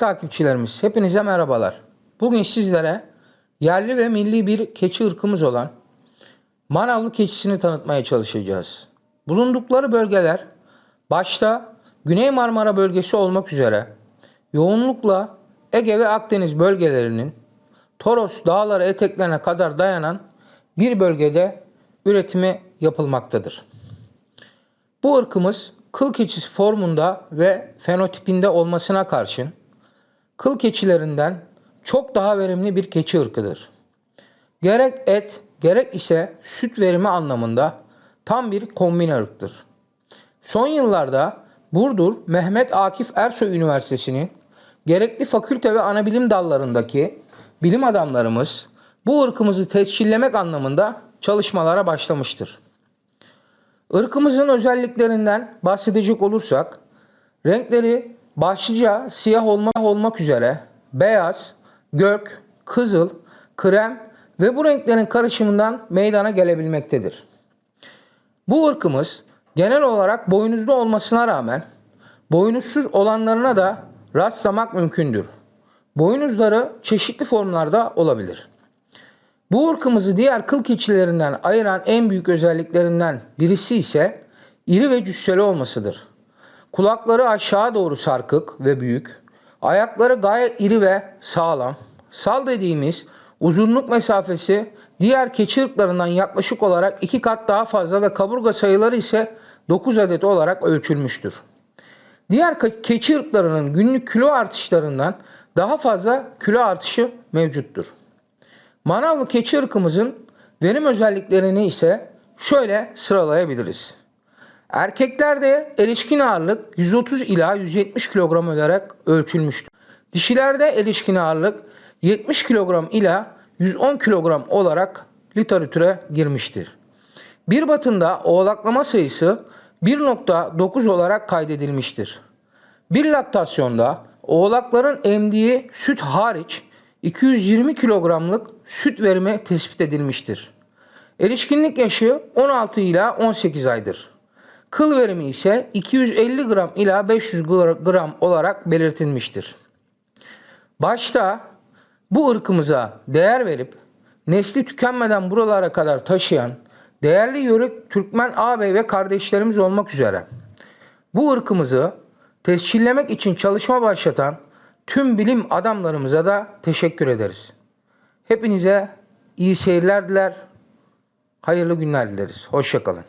takipçilerimiz, hepinize merhabalar. Bugün sizlere yerli ve milli bir keçi ırkımız olan Manavlı keçisini tanıtmaya çalışacağız. Bulundukları bölgeler başta Güney Marmara bölgesi olmak üzere yoğunlukla Ege ve Akdeniz bölgelerinin Toros dağları eteklerine kadar dayanan bir bölgede üretimi yapılmaktadır. Bu ırkımız kıl keçisi formunda ve fenotipinde olmasına karşın kıl keçilerinden çok daha verimli bir keçi ırkıdır. Gerek et, gerek ise süt verimi anlamında tam bir kombin ırktır. Son yıllarda Burdur Mehmet Akif Ersoy Üniversitesi'nin gerekli fakülte ve anabilim dallarındaki bilim adamlarımız bu ırkımızı tescillemek anlamında çalışmalara başlamıştır. Irkımızın özelliklerinden bahsedecek olursak, renkleri başlıca siyah olmak olmak üzere beyaz, gök, kızıl, krem ve bu renklerin karışımından meydana gelebilmektedir. Bu ırkımız genel olarak boynuzlu olmasına rağmen boynuzsuz olanlarına da rastlamak mümkündür. Boynuzları çeşitli formlarda olabilir. Bu ırkımızı diğer kıl keçilerinden ayıran en büyük özelliklerinden birisi ise iri ve cüsseli olmasıdır. Kulakları aşağı doğru sarkık ve büyük, ayakları gayet iri ve sağlam. Sal dediğimiz uzunluk mesafesi diğer keçi ırklarından yaklaşık olarak iki kat daha fazla ve kaburga sayıları ise 9 adet olarak ölçülmüştür. Diğer ke- keçi ırklarının günlük kilo artışlarından daha fazla kilo artışı mevcuttur. Manavlı keçi ırkımızın verim özelliklerini ise şöyle sıralayabiliriz. Erkeklerde erişkin ağırlık 130 ila 170 kilogram olarak ölçülmüştür. Dişilerde erişkin ağırlık 70 kilogram ila 110 kilogram olarak literatüre girmiştir. Bir batında oğlaklama sayısı 1.9 olarak kaydedilmiştir. Bir laktasyonda oğlakların emdiği süt hariç 220 kilogramlık süt verimi tespit edilmiştir. Erişkinlik yaşı 16 ila 18 aydır. Kıl verimi ise 250 gram ila 500 gram olarak belirtilmiştir. Başta bu ırkımıza değer verip nesli tükenmeden buralara kadar taşıyan değerli yörük Türkmen ağabey ve kardeşlerimiz olmak üzere bu ırkımızı tescillemek için çalışma başlatan tüm bilim adamlarımıza da teşekkür ederiz. Hepinize iyi seyirler diler, hayırlı günler dileriz. Hoşçakalın.